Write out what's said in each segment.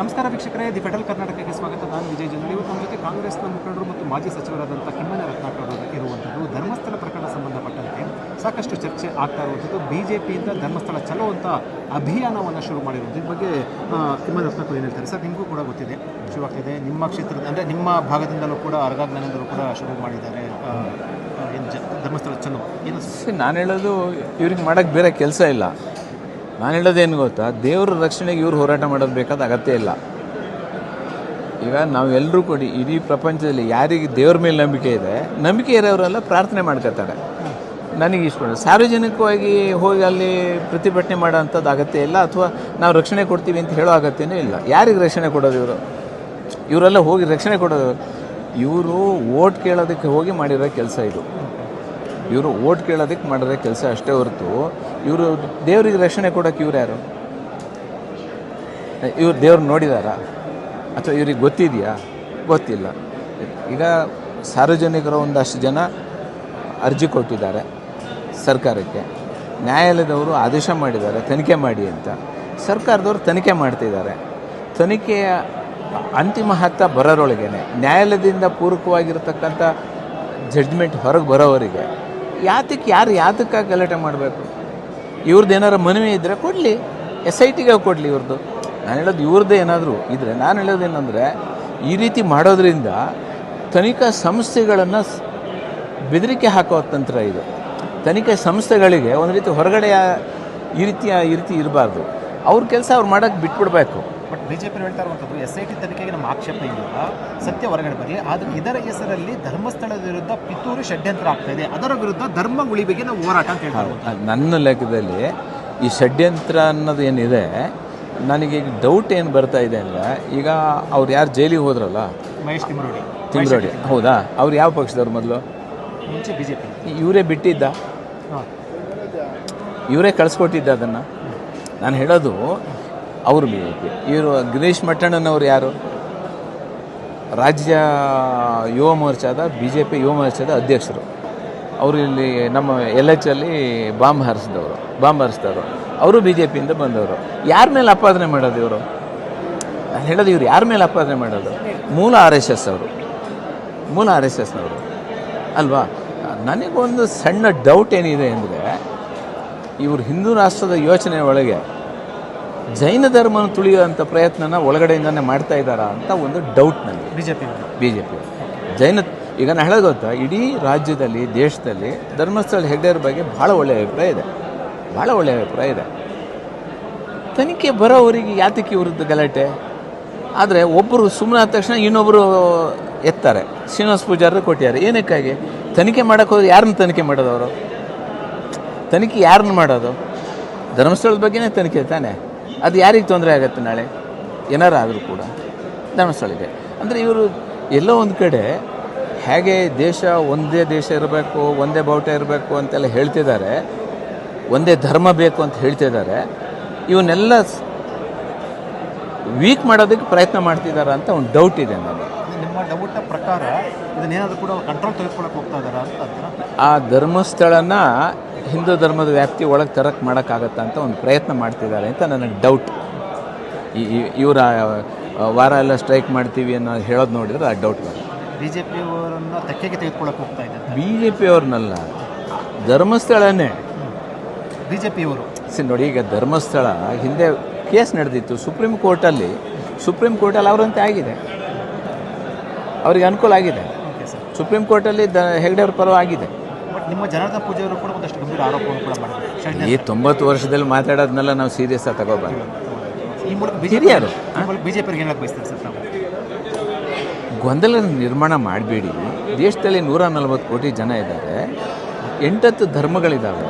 ನಮಸ್ಕಾರ ವೀಕ್ಷಕರೇ, the federal ಕರ್ನಾಟಕಕ್ಕೆ ಸ್ವಾಗತ. ನಾನು ವಿಜಯ್ ಜನರಲ್ ಇವತ್ತು ನಮ್ಮ ಜೊತೆ ಕಾಂಗ್ರೆಸ್ನ ಮುಖಂಡರು ಮತ್ತು ಮಾಜಿ ಸಚಿವರಾದಂಥ ಕಿಮ್ಮನೆ ರತ್ನಾಕರ್ ಅವರು ಇರುವಂಥದ್ದು ಧರ್ಮಸ್ಥಳ ಪ್ರಕರಣ ಸಂಬಂಧಪಟ್ಟಂತೆ ಸಾಕಷ್ಟು ಚರ್ಚೆ ಆಗ್ತಾ ಇರುವಂಥದ್ದು. ಬಿ ಜೆ ಪಿಯಿಂದ ಧರ್ಮಸ್ಥಳ ಚಲೋ ಅಂತ ಅಭಿಯಾನವನ್ನು ಶುರು ಮಾಡಿರುವಂಥದ್ದು. ಈ ಬಗ್ಗೆ ಕಿಮ್ಮನೆ ರತ್ನಾಕರ್ ಏನು ಹೇಳ್ತಾರೆ? ಸರ್, ನಿಮಗೂ ಕೂಡ ಗೊತ್ತಿದೆ. ಶುರುವಾಗ್ತಿದೆ. ನಿಮ್ಮ ಕ್ಷೇತ್ರದ, ಅಂದರೆ ನಿಮ್ಮ ಭಾಗದಿಂದಲೂ ಕೂಡ ಅರ್ಗಾಜ್ಞಾನದಲ್ಲೂ ಕೂಡ ಶುರು ಮಾಡಿದ್ದಾರೆ. ಧರ್ಮಸ್ಥಳ ಚಲೋ. ಏನು ನಾನು ಹೇಳೋದು ಇವ್ರಿಗೆ ಮಾಡೋಕ್ಕೆ ಬೇರೆ ಕೆಲಸ ಇಲ್ಲ. ನಾನು ಹೇಳೋದೇನು ಗೊತ್ತಾ? ದೇವ್ರ ರಕ್ಷಣೆಗೆ ಇವ್ರು ಹೋರಾಟ ಮಾಡೋದು ಬೇಕಾದ ಅಗತ್ಯ ಇಲ್ಲ. ಈಗ ನಾವೆಲ್ಲರೂ ಕೊಡಿ ಇಡೀ ಪ್ರಪಂಚದಲ್ಲಿ ಯಾರಿಗೆ ದೇವ್ರ ಮೇಲೆ ನಂಬಿಕೆ ಇದೆ, ನಂಬಿಕೆ ಇರೋರೆಲ್ಲ ಪ್ರಾರ್ಥನೆ ಮಾಡ್ಕೋತಾರೆ ನನಗೆ ಇಷ್ಟ ಸಾರ್ವಜನಿಕವಾಗಿ ಹೋಗಿ ಅಲ್ಲಿ ಪ್ರತಿಭಟನೆ ಮಾಡೋವಂಥದ್ದು ಅಗತ್ಯ ಇಲ್ಲ, ಅಥವಾ ನಾವು ರಕ್ಷಣೆ ಕೊಡ್ತೀವಿ ಅಂತ ಹೇಳೋ ಅಗತ್ಯನೂ ಇಲ್ಲ. ಯಾರಿಗೆ ರಕ್ಷಣೆ ಕೊಡೋದು ಇವರು? ಇವರೆಲ್ಲ ಹೋಗಿ ರಕ್ಷಣೆ ಕೊಡೋದು. ಇವರು ಓಟ್ ಕೇಳೋದಕ್ಕೆ ಹೋಗಿ ಮಾಡಿರೋ ಕೆಲಸ ಇದು. ಇವರು ಓಟ್ ಕೇಳೋದಕ್ಕೆ ಮಾಡಿದ್ರೆ ಕೆಲಸ ಅಷ್ಟೇ ಹೊರತು ಇವರು ದೇವರಿಗೆ ರಕ್ಷಣೆ ಕೊಡೋಕೆ ಇವ್ರು ಯಾರು? ಇವ್ರು ದೇವ್ರು ನೋಡಿದಾರಾ? ಅಥವಾ ಇವ್ರಿಗೆ ಗೊತ್ತಿದೆಯಾ? ಗೊತ್ತಿಲ್ಲ. ಈಗ ಸಾರ್ವಜನಿಕರ ಒಂದಷ್ಟು ಜನ ಅರ್ಜಿ ಕೊಟ್ಟಿದ್ದಾರೆ ಸರ್ಕಾರಕ್ಕೆ. ನ್ಯಾಯಾಲಯದವರು ಆದೇಶ ಮಾಡಿದ್ದಾರೆ, ತನಿಖೆ ಮಾಡಿ ಅಂತ. ಸರ್ಕಾರದವರು ತನಿಖೆ ಮಾಡ್ತಿದ್ದಾರೆ. ತನಿಖೆಯ ಅಂತಿಮ ಹತ್ತ ಬರೋರೊಳಗೇನೆ. ನ್ಯಾಯಾಲಯದಿಂದ ಪೂರಕವಾಗಿರ್ತಕ್ಕಂಥ ಜಡ್ಜ್ಮೆಂಟ್ ಹೊರಗೆ ಬರೋವರಿಗೆ ಯಾತಕ್ಕೆ ಯಾರು ಯಾತಕ್ಕಾಗಿ ಗಲಾಟೆ ಮಾಡಬೇಕು? ಇವ್ರದ್ದು ಏನಾರು ಮನವಿ ಇದ್ದರೆ ಕೊಡಲಿ. ಎಸ್ ಐ ಟಿಗೆ ಕೊಡಲಿ ಇವ್ರದ್ದು ನಾನು ಹೇಳೋದು ಇವ್ರದ್ದೇ ಏನಾದರೂ ಇದ್ದರೆ ನಾನು ಹೇಳೋದು ಏನಂದರೆ ಈ ರೀತಿ ಮಾಡೋದ್ರಿಂದ ತನಿಖಾ ಸಂಸ್ಥೆಗಳನ್ನು ಬೆದರಿಕೆ ಹಾಕೋ ತಂತ್ರ ಇದು. ತನಿಖಾ ಸಂಸ್ಥೆಗಳಿಗೆ ಒಂದು ರೀತಿ ಹೊರಗಡೆ ಈ ರೀತಿಯ ಈ ರೀತಿ ಇರಬಾರ್ದು. ಅವ್ರ ಕೆಲಸ ಅವ್ರು ಮಾಡೋಕ್ಕೆ ಬಿಟ್ಬಿಡ್ಬೇಕು. ಬಟ್ ಬಿಜೆಪಿ ಹೇಳ್ತಾ ಇರುವಂಥದ್ದು ಎಸ್ ಐ ಟಿ ತನಿಖೆಗೆ ನಮ್ಮ ಆಕ್ಷೇಪ ಇಲ್ಲ. ಸತ್ಯ ಹೊರಗಡೆ ಬರಲಿ. ಆದರೆ ಇದರ ಹೆಸರಲ್ಲಿ ಧರ್ಮಸ್ಥಳದ ವಿರುದ್ಧ ಪಿತೂರು ಷಡ್ಯಂತ್ರ ಆಗ್ತಾ ಇದೆ. ಅದರ ವಿರುದ್ಧ ಧರ್ಮ ಉಳಿವಿಗೆ ನಾವು ಹೋರಾಟ ಅಂತ ಹೇಳ್ತಾ ನನ್ನ ಲೆಕ್ಕದಲ್ಲಿ ಈ ಷಡ್ಯಂತ್ರ ಅನ್ನೋದು ಏನಿದೆ ನನಗೆ ಈಗ ಡೌಟ್ ಏನು ಬರ್ತಾ ಇದೆ ಅಂದರೆ ಈಗ ಅವ್ರು ಯಾರು ಜೈಲಿಗೆ ಹೋದ್ರಲ್ಲ? ಮಹೇಶ್ ತಿಮ್ರೋಡಿ. ತಿಮ್ರೋಡಿ. ಹೌದಾ? ಅವ್ರು ಯಾವ ಪಕ್ಷದವ್ರು ಮೊದಲು? ಮುಂಚೆ ಬಿಜೆಪಿ. ಇವರೇ ಬಿಟ್ಟಿದ್ದ? ಇವರೇ ಕಳಿಸ್ಕೊಟ್ಟಿದ್ದ ಅದನ್ನು? ನಾನು ಹೇಳೋದು ಅವರು ಬಿ ಜೆ ಪಿ. ಇವರು ಗಿರೀಶ್ ಮಟ್ಟಣ್ಣನವರು ಯಾರು? ರಾಜ್ಯ ಯುವ ಮೋರ್ಚಾದ ಬಿ ಜೆ ಪಿ ಯುವ ಮೋರ್ಚಾದ ಅಧ್ಯಕ್ಷರು. ಅವರು ಇಲ್ಲಿ ನಮ್ಮ ಎಲ್ ಎಚ್ ಅಲ್ಲಿ ಬಾಂಬ್ ಹಾರಿಸಿದವರು ಬಾಂಬ್ ಹಾರಿಸಿದವರು. ಅವರು ಬಿ ಜೆ ಪಿಯಿಂದ ಬಂದವರು. ಯಾರ ಮೇಲೆ ಅಪಾದನೆ ಮಾಡೋದು ಇವರು? ನಾನು ಹೇಳೋದು ಇವ್ರು ಯಾರ ಮೇಲೆ ಅಪಾದನೆ ಮಾಡೋದು? ಮೂಲ ಆರ್ ಎಸ್ ಎಸ್ ಅವರು. ಮೂಲ ಆರ್ ಎಸ್ ಎಸ್ನವರು. ಅಲ್ವಾ? ನನಗೊಂದು ಸಣ್ಣ ಡೌಟ್ ಏನಿದೆ ಅಂದರೆ, ಇವರು ಹಿಂದೂ ರಾಷ್ಟ್ರದ ಯೋಚನೆ ಒಳಗೆ ಜೈನ ಧರ್ಮನ ತುಳಿಯುವಂಥ ಪ್ರಯತ್ನನ ಒಳಗಡೆಯಿಂದನೇ ಮಾಡ್ತಾ ಇದ್ದಾರಾ ಅಂತ ಒಂದು ಡೌಟ್ ನನಗೆ B J P B J P ಜೈನ ಈಗ ನಾನು ಹೇಳೋದು ಗೊತ್ತಾ? ಇಡೀ ರಾಜ್ಯದಲ್ಲಿ ದೇಶದಲ್ಲಿ ಧರ್ಮಸ್ಥಳ ಹೆಗ್ಡೆಯರ ಬಗ್ಗೆ ಭಾಳ ಒಳ್ಳೆಯ ಅಭಿಪ್ರಾಯ ಇದೆ. ಭಾಳ ಒಳ್ಳೆಯ ಅಭಿಪ್ರಾಯ ಇದೆ. ತನಿಖೆ ಬರೋವರಿಗೆ ಯಾತಕ್ಕೆ ಇವ್ರದ್ದು ಗಲಾಟೆ? ಆದರೆ ಒಬ್ಬರು ಸುಮ್ಮನೆ ಆದ ತಕ್ಷಣ ಇನ್ನೊಬ್ಬರು ಎತ್ತಾರೆ. ಶ್ರೀನಿವಾಸ ಪೂಜಾರರು ಕೊಟ್ಟಿದ್ದಾರೆ. ಏನಕ್ಕಾಗಿ? ತನಿಖೆ ಮಾಡೋಕೆ ಹೋದ್ರೆ ಯಾರನ್ನ ತನಿಖೆ ಮಾಡೋದು ಅವರು? ತನಿಖೆ ಯಾರನ್ನ ಮಾಡೋದು? ಧರ್ಮಸ್ಥಳದ ಬಗ್ಗೆನೇ ತನಿಖೆ ತಾನೆ? ಅದು ಯಾರಿಗೆ ತೊಂದರೆ ಆಗುತ್ತೆ ನಾಳೆ? ಏನಾರು ಆದರೂ ಕೂಡ. ಧರ್ಮಸ್ಥಳಕ್ಕೆ. ಅಂದರೆ ಇವರು ಎಲ್ಲೋ ಒಂದು ಕಡೆ ಹೇಗೆ ದೇಶ ಒಂದೇ ದೇಶ ಇರಬೇಕು ಒಂದೇ ಬಾವುಟ ಇರಬೇಕು ಅಂತೆಲ್ಲ ಹೇಳ್ತಿದ್ದಾರೆ ಒಂದೇ ಧರ್ಮ ಬೇಕು ಅಂತ ಹೇಳ್ತಿದ್ದಾರೆ ಇವನ್ನೆಲ್ಲ ವೀಕ್ ಮಾಡೋದಕ್ಕೆ ಪ್ರಯತ್ನ ಮಾಡ್ತಿದ್ದಾರೆ ಅಂತ ಒಂದು ಡೌಟ್ ಇದೆ ನನಗೆ. ನಿಮ್ಮ ಡೌಟ್ ಪ್ರಕಾರ ಇದನ್ನೇನಾದರೂ ಕೂಡ ಕಂಟ್ರೋಲ್ ತೆಗೆದುಕೊಳ್ಳಕ್ಕೆ ಹೋಗ್ತಾ ಇದ್ದಾರೆ ಅಂತ ಆ ಧರ್ಮಸ್ಥಳನ ಹಿಂದೂ ಧರ್ಮದ ವ್ಯಾಪ್ತಿ ಒಳಗೆ ತರಕ್ಕೆ ಮಾಡೋಕ್ಕಾಗತ್ತಾ ಅಂತ ಒಂದು ಪ್ರಯತ್ನ ಮಾಡ್ತಿದ್ದಾರೆ ಅಂತ ನನಗೆ ಡೌಟ್ ಈ ಇವರ ವಾರ ಎಲ್ಲ ಸ್ಟ್ರೈಕ್ ಮಾಡ್ತೀವಿ ಅನ್ನೋ ಹೇಳೋದು ನೋಡಿದ್ರೆ ಆ ಡೌಟ್ ಬರುತ್ತೆ. ಬಿಜೆಪಿಯವರನ್ನ ತೆಕ್ಕೆಗೆ ತೆಗೆದುಕೊಳ್ಳಕ್ಕೆ ಹೋಗ್ತಾ ಇದ್ದಾರೆ. ಬಿ ಜೆ ಪಿಯವ್ರನ್ನಲ್ಲ ಧರ್ಮಸ್ಥಳನೇ. ಬಿಜೆಪಿಯವರು. ಸಿ ನೋಡಿ ಈಗ ಧರ್ಮಸ್ಥಳ ಹಿಂದೆ ಕೇಸ್ ನಡೆದಿತ್ತು. ಸುಪ್ರೀಂ ಕೋರ್ಟಲ್ಲಿ ಸುಪ್ರೀಂ ಕೋರ್ಟಲ್ಲಿ ಅವರಂತೆ ಆಗಿದೆ. ಅವರಿಗೆ ಅನುಕೂಲ ಆಗಿದೆ. ಸುಪ್ರೀಂ ಕೋರ್ಟಲ್ಲಿ ದ ಹೆಗ್ಡೆಯವ್ರ ಪರವಾಗಿದೆ ನಿಮ್ಮ ಜನಾರ್ದನ ಪೂಜೆಯವರು ಕೂಡ ಒಂದಷ್ಟು ಗಂಭೀರ ಆರೋಪವನ್ನು ಕೂಡ ಮಾಡಿದ್ದಾರೆ. ಈ ತೊಂಬತ್ತು ವರ್ಷದಲ್ಲಿ ಮಾತಾಡೋದನ್ನೆಲ್ಲ ನಾವು ಸೀರಿಯಸ್ ಆಗಿ ತಗೋಬಾರ್ದು. ಈ ಮೂಲಕ ಬಿಜೆಪಿ ಹಿರಿಯರು. ಈ ಬಿಜೆಪಿಗೆ ಹೇಳಕ್ಕೆ ಬಯಸ್ತಾರೆ ಸರ್ ಗೊಂದಲ ನಿರ್ಮಾಣ ಮಾಡಬೇಡಿ. ದೇಶದಲ್ಲಿ ನೂರ ನಲವತ್ತು ಕೋಟಿ ಜನ ಇದ್ದಾರೆ. ಎಂಟತ್ತು ಧರ್ಮಗಳಿದ್ದಾವೆ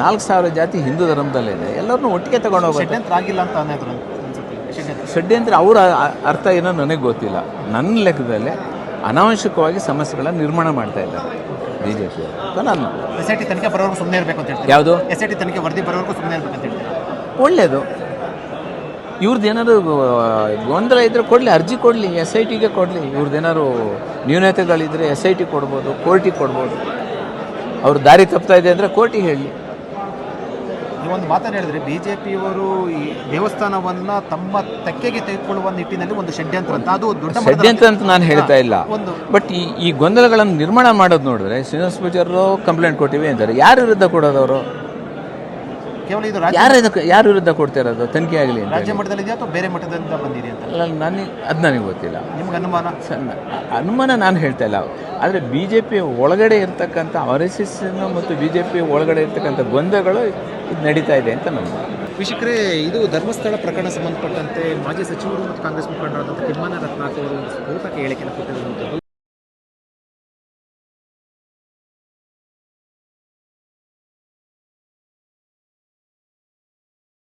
ನಾಲ್ಕು ಸಾವಿರ ಜಾತಿ ಹಿಂದೂ ಧರ್ಮದಲ್ಲಿದೆ. ಎಲ್ಲರನ್ನೂ ಒಟ್ಟಿಗೆ ತಗೊಂಡು ಹೋಗೋದು ಷಡ್ಯಂತ್ರ ಆಗಿಲ್ಲ ಅಂತ ಅನ್ನೋದು ಷಡ್ಯಂತ್ರ ಅವರ ಅರ್ಥ ಏನೋ ನನಗೆ ಗೊತ್ತಿಲ್ಲ. ನನ್ನ ಲೆಕ್ಕದಲ್ಲಿ ಅನಾವಶ್ಯಕವಾಗಿ ಸಮಸ್ಯೆಗಳನ್ನು ನಿರ್ಮಾಣ ಮಾಡ್ತಾ ಇದ್ದಾರೆ. ಬಿ ಜೆ ಪಿ ನಾನು ಎಸ್ ಐ ಟಿ ತನಿಖೆ ಬರೋವರೆಗೂ ಸುಮ್ಮನೆ ಇರಬೇಕು ಅಂತ ಹೇಳ್ತಾರೆ? ಯಾವುದು? ಎಸ್ ಐ ಟಿ ತನಿಖೆ ವರದಿ ಬರೋವರೆಗೂ ಸುಮ್ಮನೆ ಇರಬೇಕು ಅಂತ ಹೇಳ್ತಾರೆ? ಒಳ್ಳೆಯದು ಇವ್ರದ್ದು ಏನಾದ್ರು ಗೊಂದಲ ಇದ್ದರೆ ಕೊಡಲಿ ಅರ್ಜಿ ಕೊಡಲಿ ಎಸ್ ಐ ಟಿಗೆ ಕೊಡಲಿ. ಇವ್ರದ್ದು ಏನಾದ್ರು ನ್ಯೂನತೆಗಳಿದ್ದರೆ ಎಸ್ ಐ ಟಿ ಕೊಡ್ಬೋದು ಕೋರ್ಟಿಗೆ ಕೊಡ್ಬೋದು. ಅವ್ರು ದಾರಿ ತಪ್ತಾ ಇದೆ ಅಂದರೆ ಕೋರ್ಟಿಗೆ ಹೇಳಿ. ಒಂದು ಮಾತನ್ನು ಹೇಳಿದ್ರೆ ಬಿ ಜೆ ಪಿಯವರು ಈ ದೇವಸ್ಥಾನವನ್ನ ತಮ್ಮ ತೆಕ್ಕೆಗೆ ತೆಗೆದುಕೊಳ್ಳುವ ನಿಟ್ಟಿನಲ್ಲಿ ಒಂದು ಷಡ್ಯಂತ್ರ ಅಂತ. ಅದು ದೊಡ್ಡ ಷಡ್ಯಂತ್ರ ಅಂತ ನಾನು ಹೇಳ್ತಾ ಇಲ್ಲ. ಒಂದು ಬಟ್ ಈ ಈ ಗೊಂದಲಗಳನ್ನು ನಿರ್ಮಾಣ ಮಾಡೋದು ನೋಡಿದ್ರೆ ಶ್ರೀನಿವಾಸ ಪೂಜಾರರು ಕಂಪ್ಲೇಂಟ್ ಕೊಟ್ಟಿವೆ ಅಂತಾರೆ. ಯಾರ ವಿರುದ್ಧ ಕೊಡೋದವರು ಕೇವಲ ಇದು ರಾಜ್ಯ ಯಾರ ಇದಕ್ಕೆ ಯಾರ ವಿರುದ್ಧ ಕೊಡ್ತಿರೋದು ತನಿಖೆ ಆಗಲಿ ಅಂತ ರಾಜ್ಯ ಮಟ್ಟದಲ್ಲಿ ಇದೆಯಾ ಅಥವಾ ಬೇರೆ ಮಟ್ಟದಿಂದ ಬಂದಿದೆ ಅಂತ? ಅಲ್ಲ ನನಗೆ ಅದು ನನಗೆ ಗೊತ್ತಿಲ್ಲ. ನಿಮ್ಗೆ ಅನುಮಾನ? ಸಣ್ಣ ಅನುಮಾನ ನಾನು ಹೇಳ್ತಾ ಇಲ್ಲ. ಆದರೆ ಬಿ ಜೆ ಪಿ ಒಳಗಡೆ ಇರ್ತಕ್ಕಂಥ ಆರ್ ಎಸ್ ಎಸ್ ಮತ್ತು ಬಿ ಜೆ ಪಿ ಒಳಗಡೆ ಇರ್ತಕ್ಕಂಥ ಗೊಂದಲಗಳು ಇದು ನಡೀತಾ ಇದೆ ಅಂತ ನಾನು ಕೃಷಿಕರೇ ಇದು ಧರ್ಮಸ್ಥಳ ಪ್ರಕರಣ ಸಂಬಂಧಪಟ್ಟಂತೆ ಮಾಜಿ ಸಚಿವರು ಮತ್ತು ಕಾಂಗ್ರೆಸ್ ಮುಖಂಡರಾದಂಥ ತಿಮ್ಮನ ರತ್ನಾಕ್ ಅವರು ಹೇಳಿಕೆ ಸ್ಫೋಟಕ ಹೇಳಿಕೆಯನ್ನು ಕೊಟ್ಟಿರುವಂಥದ್ದು.